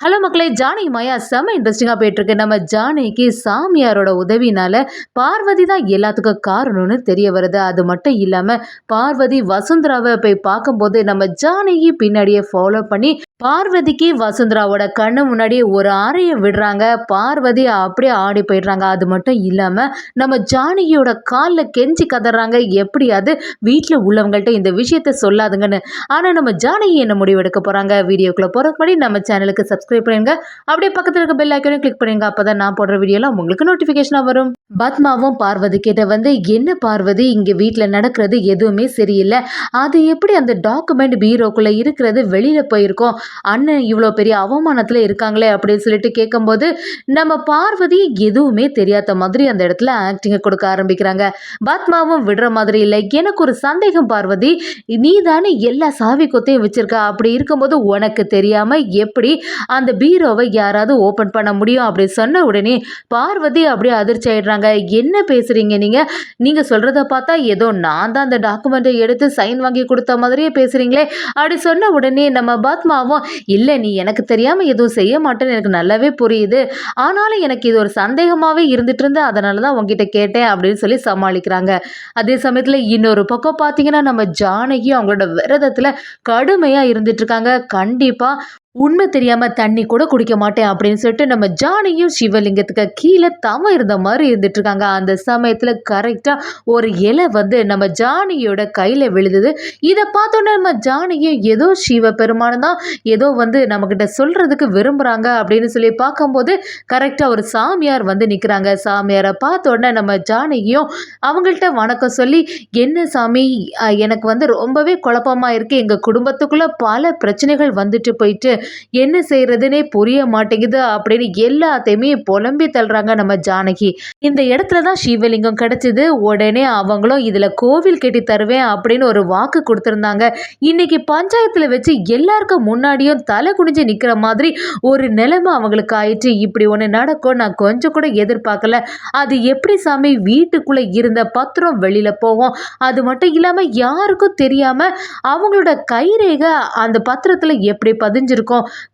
Hello மக்களே ஜானகி மாயா செம்ம இன்ட்ரெஸ்டிங்காக போயிட்டுருக்கு. நம்ம ஜானகிக்கு சாமியாரோட உதவினால பார்வதி தான் எல்லாத்துக்கும் காரணம்னு தெரிய வருது. அது மட்டும் இல்லாமல் பார்வதி வசுந்தராவை போய் பார்க்கும்போது நம்ம ஜானகி பின்னாடியே ஃபாலோ பண்ணி பார்வதிக்கு வசுந்தராவோட கண்ணு முன்னாடி ஒரு ஆரையை விடுறாங்க. பார்வதி அப்படியே ஆடி போயிடுறாங்க. அது மட்டும் இல்லாமல் நம்ம ஜானகியோட காலில் கெஞ்சி கதறாங்க. எப்படியாவது வீட்டில் உள்ளவங்கள்ட்ட இந்த விஷயத்த சொல்லாதுங்கன்னு. ஆனால் நம்ம ஜானகி என்ன முடிவெடுக்க போகிறாங்க வீடியோக்குள்ளே போகிறதுக்கு முன்னாடி நம்ம சேனலுக்கு சப்ஸ்கிரைப் பண்ணுங்க அப்படியே பக்கத்தில் இருக்க பெல் ஐக்கனையும் கிளிக் பண்ணுங்க அப்போ தான் நான் போடுற வீடியோலாம் உங்களுக்கு நோட்டிஃபிகேஷனாக வரும். பத்மாவும் பார்வதி கிட்ட வந்து என்ன பார்வதி? இங்கே வீட்டில் நடக்கிறது எதுவுமே சரியில்லை. அது எப்படி அந்த டாக்குமெண்ட் பீரோக்குள்ளே இருக்கிறது வெளியில் போயிருக்கோம்? அண்ணன் இவ்வளோ பெரிய அவமானத்தில் இருக்காங்களே அப்படின்னு சொல்லிட்டு கேட்கும்போது நம்ம பார்வதி எதுவுமே தெரியாத மாதிரி அந்த இடத்துல ஆக்டிங்கை கொடுக்க ஆரம்பிக்கிறாங்க. பத்மாவும் விடுற மாதிரி இல்லை. எனக்கு ஒரு சந்தேகம் பார்வதி. நீ தானே எல்லா சாவி கொத்தையும் வச்சிருக்க? அப்படி இருக்கும்போது உனக்கு தெரியாமல் எப்படி அந்த பீரோவை யாராவது ஓப்பன் பண்ண முடியும் அப்படி சொன்ன உடனே பார்வதி அப்படியே அதிர்ச்சி ஆயிடுறாங்க. என்ன பேசுறீங்க நீங்க? நீங்க சொல்றத பார்த்தா ஏதோ நான் தான் அந்த டாக்குமெண்ட்டை எடுத்து சைன் வாங்கி கொடுத்த மாதிரியே பேசுறீங்களே. அப்படி சொன்ன உடனே நம்ம பத்மாவும் இல்லை நீ எனக்கு தெரியாம எதுவும் செய்ய மாட்டேன்னு எனக்கு நல்லாவே புரியுது. ஆனாலும் எனக்கு இது ஒரு சந்தேகமாகவே இருந்துட்டு இருந்து அதனால தான் உங்ககிட்ட கேட்டேன் அப்படின்னு சொல்லி சமாளிக்கிறாங்க. அதே சமயத்தில் இன்னொரு பக்கம் பார்த்தீங்கன்னா நம்ம ஜானகி அவங்களோட விரதத்தில் கடுமையாக இருந்துட்டு இருக்காங்க. கண்டிப்பாக உண்மை தெரியாம தண்ணி கூட குடிக்க மாட்டேன் அப்படின்னு சொல்லிட்டு நம்ம ஜானியும் சிவலிங்கத்துக்கு கீழே தவம் இருந்த மாதிரி இருந்துட்டு இருக்காங்க. அந்த சமயத்துல கரெக்டா ஒரு இலை வந்து நம்ம ஜானியோட கையில விழுதுது இதை பார்த்தோன்னே நம்ம ஜானியும் ஏதோ சிவ பெருமானம் தான் ஏதோ வந்து நம்மக்கிட்ட சொல்றதுக்கு விரும்புறாங்க அப்படின்னு சொல்லி பார்க்கும்போது கரெக்டா ஒரு சாமியார் வந்து நிற்கிறாங்க சாமியாரை பார்த்தோன்னே நம்ம ஜானியும் அவங்கள்ட்ட வணக்கம் சொல்லி என்ன சாமி எனக்கு வந்து ரொம்பவே குழப்பமா இருக்கு. எங்க குடும்பத்துக்குள்ள பல பிரச்சனைகள் வந்துட்டு போயிட்டு என்ன செய்கிறதுனே புரிய மாட்டேங்குது அப்படின்னு எல்லாத்தையுமே புலம்பி தள்ளுறாங்க நம்ம ஜானகி. இந்த இடத்துல தான் சிவலிங்கம் கிடச்சிது. உடனே அவங்களும் இதில் கோவில் கட்டி தருவேன் அப்படின்னு ஒரு வாக்கு கொடுத்துருந்தாங்க. இன்னைக்கு பஞ்சாயத்தில் வச்சு எல்லாருக்கும் முன்னாடியும் தலை குனிஞ்சு நிற்கிற மாதிரி ஒரு நிலைமை அவங்களுக்கு ஆயிடுச்சு. இப்படி ஒன்று நடக்கும். நான் கொஞ்சம் கூட எதிர்பார்க்கல. அது எப்படி சாமி வீட்டுக்குள்ளே இருந்த பத்திரம் வெளியில் போகும்? அது மட்டும் இல்லாமல் யாருக்கும் தெரியாமல் அவங்களோட கைரேகை அந்த பத்திரத்தில் எப்படி பதிஞ்சிருக்கும்?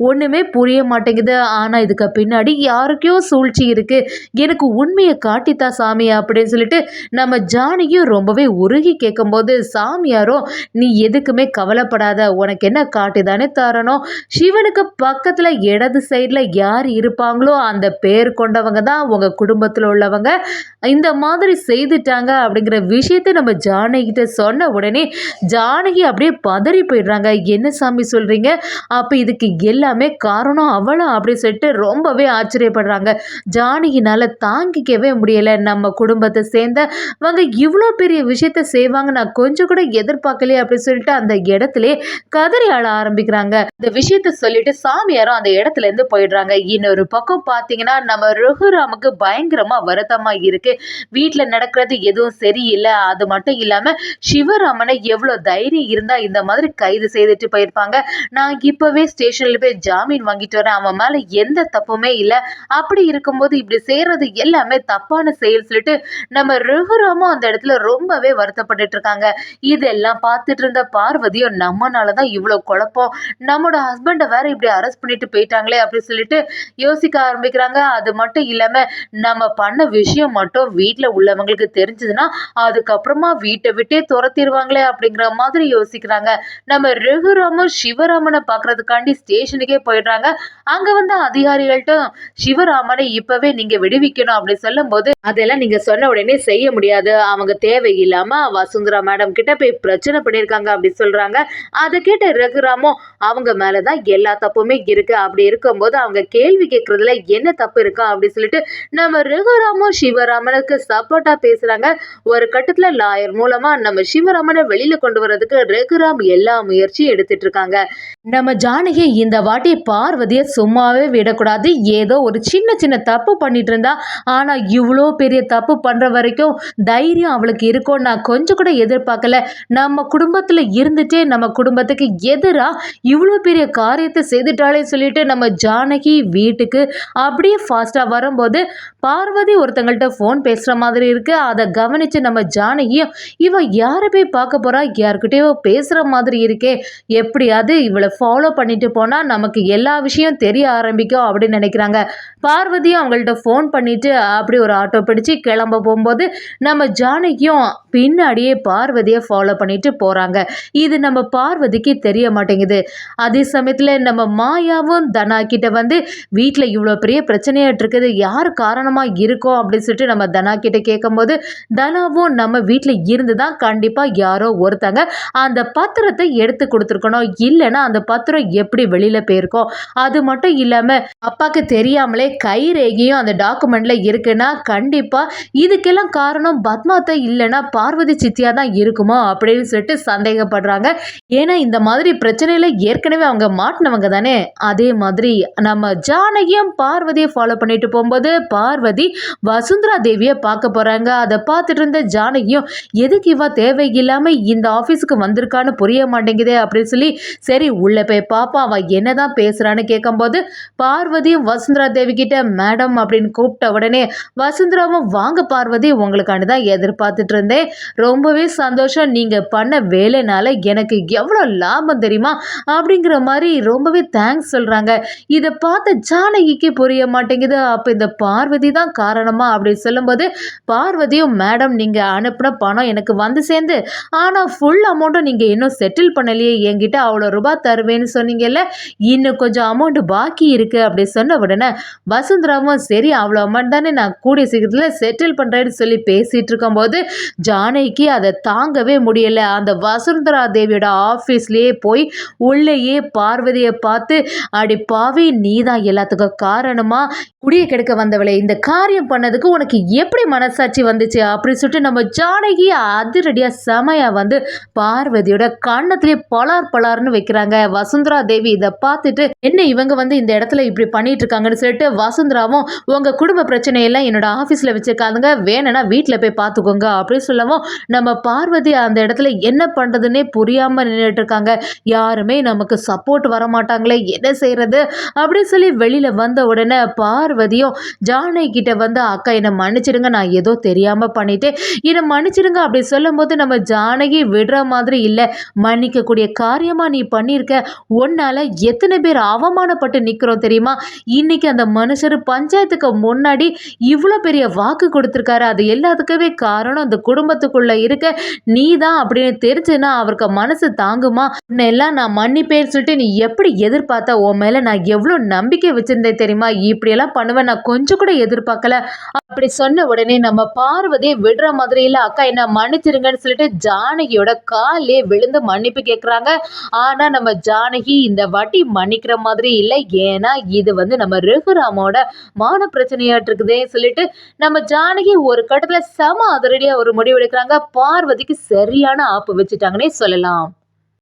ஒன்றுமே புரிய மாட்டேங்குது. ஆனால் இதுக்கு பின்னாடி யாருக்கையோ சூழ்ச்சி இருக்கு. எனக்கு உண்மையை காட்டித்தா சாமி அப்படின்னு சொல்லிட்டு நம்ம ஜானியும் ரொம்பவே உருகி கேட்கும்போது சாமியாரும் நீ எதுக்குமே கவலைப்படாத. உனக்கு என்ன காட்டிதானே தரணும்? சிவனுக்கு பக்கத்தில் இடது சைடில் யார் இருப்பாங்களோ அந்த பேர் கொண்டவங்க தான் உங்கள் குடும்பத்தில் உள்ளவங்க. இந்த மாதிரி செய்துட்டாங்க. அப்படிங்கிற விஷயத்தை நம்ம ஜானகிட்ட சொன்ன உடனே ஜானகி அப்படியே பதறி போயிடுறாங்க. என்ன சாமி சொல்கிறீங்க அப்போ இதுக்கு எல்லாமே காரணம் அவளும் அப்படி சொல்லிட்டு ரொம்பவே ஆச்சரியப்படுறாங்க. ஜானகினால தாங்கிக்கவே முடியலை. நம்ம குடும்பத்தை சேர்ந்த அவங்க இவ்வளோ பெரிய விஷயத்த செய்வாங்க. நான் கொஞ்சம் கூட எதிர்பார்க்கலையே அப்படி சொல்லிட்டு அந்த இடத்துல கதறி ஆள ஆரம்பிக்கிறாங்க. இந்த விஷயத்த சொல்லிட்டு சாமியாரும் அந்த இடத்துல இருந்து போயிடுறாங்க. இன்னொரு பக்கம் பார்த்தீங்கன்னா நம்ம ரகுராமுக்கு பயங்கரமா வருத்தமா இருக்கு. வீட்டில் நடக்கிறது எதுவும் சரியில்லை. அது மட்டும் இல்லாம சிவராமனை எவ்வளோ தைரியம் இருந்தா இந்த மாதிரி கைது செய்துட்டு போயிருப்பாங்க. நான் இப்பவே ஸ்டேஷன்ல போய் ஜாமீன் வாங்கிட்டு வரேன். அவன் மேல எந்த தப்புமே இல்லை. அப்படி இருக்கும்போது இப்படி செய்யறது எல்லாமே தப்பான செயல் சொல்லிட்டு நம்ம ரகுராமும் அந்த இடத்துல ரொம்பவே வருத்தப்பட்டுட்டு இருக்காங்க. இதெல்லாம் பார்த்துட்டு இருந்த பார்வதியும் நம்மனால தான் இவ்வளோ குழப்பம். நம்மளோட ஹஸ்பண்டை வேற இப்படி அரெஸ்ட் பண்ணிட்டு போயிட்டாங்களே அப்படின்னு சொல்லிட்டு யோசிக்க ஆரம்பிக்கிறாங்க. அது மட்டும் இல்லாம நம்ம பண்ண விஷயம் மட்டும் வீட்டில் உள்ளவங்களுக்கு தெரிஞ்சதுன்னா அதுக்கப்புறமா வீட்டை விட்டே துரத்திடுவாங்களே அப்படிங்கிற மாதிரி யோசிக்கிறாங்க. நம்ம ரகுராமும் சிவராமனை பார்க்கறதுக்காண்டி ஸ்டேஷனுக்கே போயிடுறாங்க. அங்க வந்து அதிகாரிகள்ட்ட சிவராமனை இப்பவே நீங்க விடுவிக்கணும் அப்படின்னு சொல்லும் போது அதெல்லாம் நீங்க சொன்ன உடனே செய்ய முடியாது. அவங்க தேவையில்லாம வசுந்தரா மேடம் கிட்ட போய் பிரச்சனை பண்ணியிருக்காங்க அப்படி சொல்றாங்க. அதை கேட்ட ரகுராமும் அவங்க மேலதான் எல்லா தப்புமே இருக்கு அப்படி இருக்கும்போது அவங்க கேள்வி கேட்கறதுல என்ன தப்பு இருக்கா அப்படின்னு சொல்லிட்டு நம்ம ரகுராமும் சிவராமனுக்கு சப்போர்ட்டா பேசுறாங்க. ஒரு கட்டத்துல லாயர் மூலமா நம்ம சிவராமனை வெளியில கொண்டு வர்றதுக்கு ரகுராம் எல்லா முயற்சியும் எடுத்துட்டு இருக்காங்க. நம்ம ஜானகி இந்த வாட்டி பார்வதியை சும்மாவே விடக்கூடாது. ஏதோ ஒரு சின்ன சின்ன தப்பு பண்ணிட்டு இருந்தா ஆனா இவ்வளோ பெரிய தப்பு பண்ற வரைக்கும் தைரியம் அவளுக்கு இருக்கும் நான் கொஞ்சம் கூட எதிர்பார்க்கல. நம்ம குடும்பத்துல இருந்துட்டே நம்ம குடும்பத்துக்கு எதிரா இவ்வளோ பெரிய காரியத்தை செய்துட்டாலே சொல்லிட்டு நம்ம ஜானகி வீட்டுக்கு அப்படியே ஃபாஸ்டா வரும்போது பார்வதி ஒருத்தங்கள்ட்ட ஃபோன் பேசுற மாதிரி இருக்கு. அதை கவனிச்சு நம்ம ஜானகியும் இவ யாரை போய் பார்க்க போறா? யார்கிட்டயோ பேசுற மாதிரி இருக்கே. எப்படியாவது இவளை ஃபாலோ பண்ணிட்டு போ போனால் நமக்கு எல்லா விஷயம் தெரிய ஆரம்பிக்கும் அப்படின்னு நினைக்கிறாங்க. பார்வதியும் அவங்கள்ட்ட ஃபோன் பண்ணிட்டு அப்படி ஒரு ஆட்டோ பிடிச்சு கிளம்ப போகும்போது நம்ம ஜானகியும் பின்னாடியே பார்வதியை ஃபாலோ பண்ணிட்டு போகிறாங்க இது நம்ம பார்வதிக்கு தெரிய மாட்டேங்குது. அதே சமயத்தில் நம்ம மாயாவும் தனா கிட்ட வந்து வீட்டில் இவ்வளோ பெரிய பிரச்சனையாட்டு இருக்குது. யார் காரணமாக இருக்கோம் அப்படின்னு சொல்லிட்டு நம்ம தனா கிட்ட கேட்கும்போது தனாவும் நம்ம வீட்டில் இருந்து தான் கண்டிப்பாக யாரோ ஒருத்தங்க அந்த பத்திரத்தை எடுத்து கொடுத்துருக்கணும். இல்லைன்னா அந்த பத்திரம் எப்படி வெளியில் போயிருக்கோம். அது மட்டும் இல்லாமல் அப்பாவுக்கு தெரியாமலே கை ரேகையும் அந்த டாக்குமெண்ட்ல இருக்குன்னா கண்டிப்பாக இதுக்கெல்லாம் காரணம் பத்மாத்தை இல்லைன்னா பார்வதி சித்தியா தான் இருக்குமோ அப்படின்னு சொல்லிட்டு சந்தேகப்படுறாங்க. ஏன்னா இந்த மாதிரி பிரச்சனையில ஏற்கனவே அவங்க மாட்டினவங்க தானே? அதே மாதிரி நம்ம ஜானகியும் பார்வதியை ஃபாலோ பண்ணிட்டு போகும்போது பார்வதி வசுந்தரா தேவியை பார்க்க போறாங்க. அதை பார்த்துட்டு இருந்த ஜானகியும் எதுக்கு இவ தேவையில்லாம இந்த ஆஃபீஸுக்கு வந்திருக்கான்னு புரிய மாட்டேங்குதே அப்படின்னு சொல்லி சரி உள்ள போய் பாப்பா அவ என்னதான் பேசுறான்னு கேட்கும்போது பார்வதியும் வசுந்தரா தேவி கிட்ட மேடம் அப்படின்னு கூப்பிட்ட உடனே வசுந்தராவும் வாங்க பார்வதி உங்களுக்காண்டி தான் எதிர்பார்த்துட்டு இருந்தேன். ரொம்பவே சந்தோஷம். நீங்கள் பண்ண வேலைனால எனக்கு எவ்வளோ லாபம் தெரியுமா? அப்படிங்கிற மாதிரி ரொம்பவே தேங்க்ஸ் சொல்கிறாங்க இதை பார்த்த ஜானகிக்கு புரிய மாட்டேங்குது. அப்போ இந்த பார்வதி தான் காரணமா அப்படின்னு சொல்லும்போது பார்வதியும் மேடம் நீங்கள் அனுப்பின பணம் எனக்கு வந்து சேர்ந்து ஆனால் ஃபுல் அமௌண்ட்டும் நீங்கள் இன்னும் செட்டில் பண்ணலையே. என்கிட்ட அவ்வளோ ரூபாய் தருவேன்னு சொன்னீங்கல்ல இன்னும் கொஞ்சம் அமௌண்ட் பாக்கி இருக்குது அப்படி சொன்ன உடனே வசுந்தராவும் சரி அவ்வளோ அமௌண்ட் தானே நான் கூடிய சீக்கிரத்தில் செட்டில் பண்ணுறேன்னு சொல்லி பேசிகிட்டு இருக்கும்போது ஜானகிக்கு அதை தாங்கவே முடியலை. அந்த வசுந்தரா தேவியோட ஆஃபீஸ்லேயே போய் உள்ளேயே பார்வதியை பார்த்து அடி பாவி நீ தான் எல்லாத்துக்கும் காரணமாக குடிய கெடுக்க வந்தவளே இந்த காரியம் பண்ணதுக்கு உனக்கு எப்படி மனசாட்சி வந்துச்சு? அப்படின்னு சொல்லிட்டு நம்ம ஜானகி அதிரடியாக செமையாக வந்து பார்வதியோட கண்ணத்திலே பலார் பலார்னு வைக்கிறாங்க. வசுந்தரா தேவி இதை பார்த்துட்டு என்ன இவங்க வந்து இந்த இடத்துல இப்படி பண்ணிட்டு இருக்காங்கன்னு சொல்லிட்டு வசுந்தராவும் உங்கள் குடும்ப பிரச்சனையெல்லாம் என்னோட ஆஃபீஸில் வச்சுருக்காதுங்க வேணும்னா வீட்டில் போய் பார்த்துக்கோங்க. அப்படின்னு சொல்லவும் நம்ம பார்வதி அந்த இடத்துல என்ன பண்ணுறதுன்னே புரியாமல் நின்றுட்டு இருக்காங்க யாருமே நமக்கு சப்போர்ட் வர மாட்டாங்களே என்ன செய்கிறது அப்படின்னு சொல்லி வெளியில் வந்த உடனே பார்வதியும் ஜானகி கிட்ட வந்து அக்கா என்னை மன்னிச்சிடுங்க. நான் ஏதோ தெரியாமல் பண்ணிட்டேன். என்னை மன்னிச்சிடுங்க. அப்படி சொல்லும்போது நம்ம ஜானகி விடுற மாதிரி இல்லை. மன்னிக்கக்கூடிய காரியமாக நீ பண்ணியிருக்க. உன்னால் எத்தனை பேர் அவமானப்பட்டு நிற்கிறோம் தெரியுமா? இன்னைக்கு அந்த மனுஷர் பஞ்சாயத்துக்கு முன்னாடி இவ்வளோ பெரிய வாக்கு கொடுத்துருக்காரு. அது எல்லாத்துக்குமே காரணம் அந்த குடும்பத்துக்குள்ள இருக்க நீ தான் அப்படின்னு தெரிஞ்சுன்னா அவருக்கு மனசு தாங்குமா? எல்லாம் நான் மன்னிப்பேன்னு சொல்லிட்டு நீ எப்படி எதிர்பார்த்த? உன் மேலே நான் எவ்வளோ நம்பிக்கை வச்சுருந்தேன் தெரியுமா? இப்படியெல்லாம் பண்ணுவேன். நான் கொஞ்சம் கூட எதிர்பார்க்கல. அப்படி சொன்ன உடனே நம்ம பார்வதியை விடுற மாதிரி இல்லை அக்கா என்ன மன்னிச்சிருங்கன்னு சொல்லிட்டு ஜானகியோட காலே விழுந்து மன்னிப்பு கேட்குறாங்க ஆனால் நம்ம ஜானகி இந்த வாட்டி மன்னிக்கிற மாதிரி இல்லை. ஏன்னா இது வந்து நம்ம ரகுராமோட மான பிரச்சனையாட்டு இருக்குதே சொல்லிட்டு நம்ம ஜானகி ஒரு கட்டத்தில் செம அதிரடியாக ஒரு முடிவு எடுக்கிறாங்க பார்வதிக்கு சரியான ஆப்பு வச்சுட்டாங்கன்னே சொல்லலாம்.